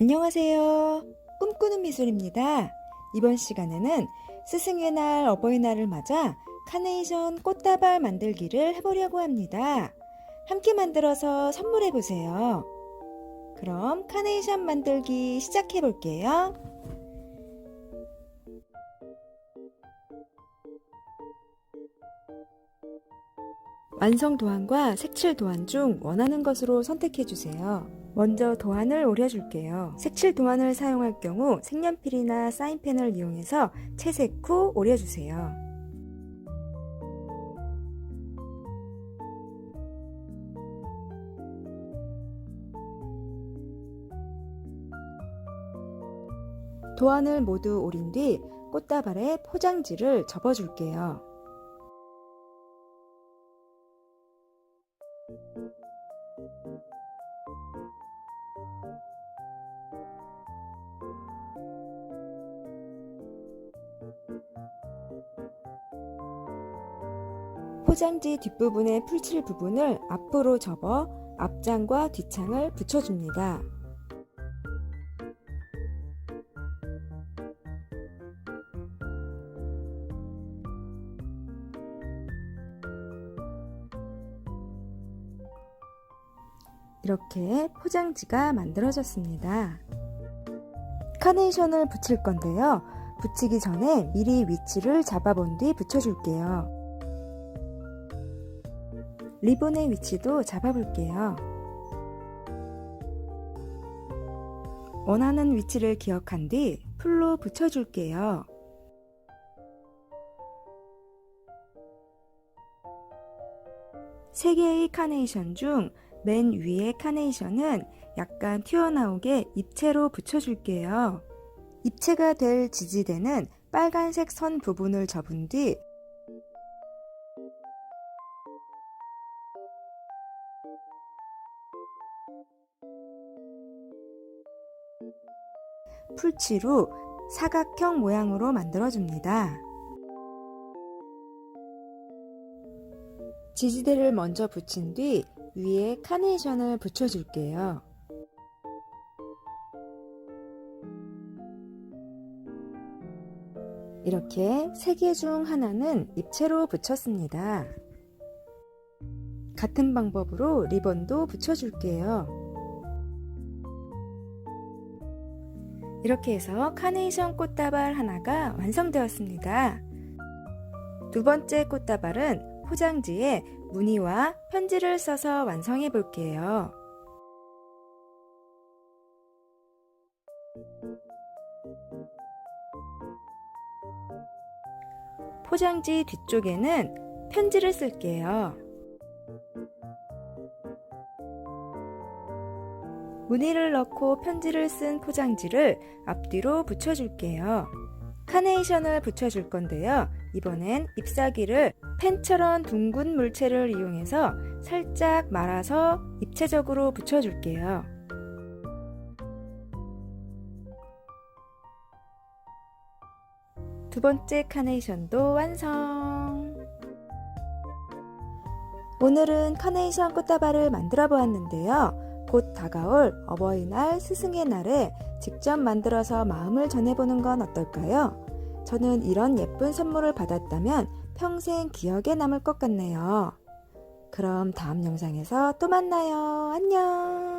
안녕하세요. 꿈꾸는 미술입니다. 이번 시간에는 스승의 날, 어버이날을 맞아 카네이션 꽃다발 만들기를 해보려고 합니다. 함께 만들어서 선물해 보세요. 그럼 카네이션 만들기 시작해 볼게요. 완성 도안과 색칠 도안 중 원하는 것으로 선택해 주세요. 먼저 도안을 오려줄게요. 색칠 도안을 사용할 경우 색연필이나 사인펜을 이용해서 채색 후 오려주세요. 도안을 모두 오린 뒤 꽃다발에 포장지를 접어줄게요. 포장지 뒷부분의 풀칠 부분을 앞으로 접어 앞장과 뒷창을 붙여줍니다. 이렇게 포장지가 만들어졌습니다. 카네이션을 붙일 건데요. 붙이기 전에 미리 위치를 잡아본 뒤 붙여줄게요. 리본의 위치도 잡아볼게요. 원하는 위치를 기억한 뒤 풀로 붙여줄게요. 세 개의 카네이션 중 맨 위의 카네이션은 약간 튀어나오게 입체로 붙여줄게요. 입체가 될 지지대는 빨간색 선 부분을 접은 뒤 풀치로 사각형 모양으로 만들어줍니다. 지지대를 먼저 붙인 뒤 위에 카네이션을 붙여줄게요. 이렇게 세 개 중 하나는 입체로 붙였습니다. 같은 방법으로 리본도 붙여줄게요. 이렇게 해서 카네이션 꽃다발 하나가 완성되었습니다. 두 번째 꽃다발은 포장지에 무늬와 편지를 써서 완성해 볼게요. 포장지 뒤쪽에는 편지를 쓸게요. 무늬를 넣고 편지를 쓴 포장지를 앞뒤로 붙여줄게요. 카네이션을 붙여줄 건데요. 이번엔 잎사귀를 펜처럼 둥근 물체를 이용해서 살짝 말아서 입체적으로 붙여줄게요. 두 번째 카네이션도 완성! 오늘은 카네이션 꽃다발을 만들어 보았는데요. 곧 다가올 어버이날, 스승의 날에 직접 만들어서 마음을 전해보는 건 어떨까요? 저는 이런 예쁜 선물을 받았다면 평생 기억에 남을 것 같네요. 그럼 다음 영상에서 또 만나요. 안녕!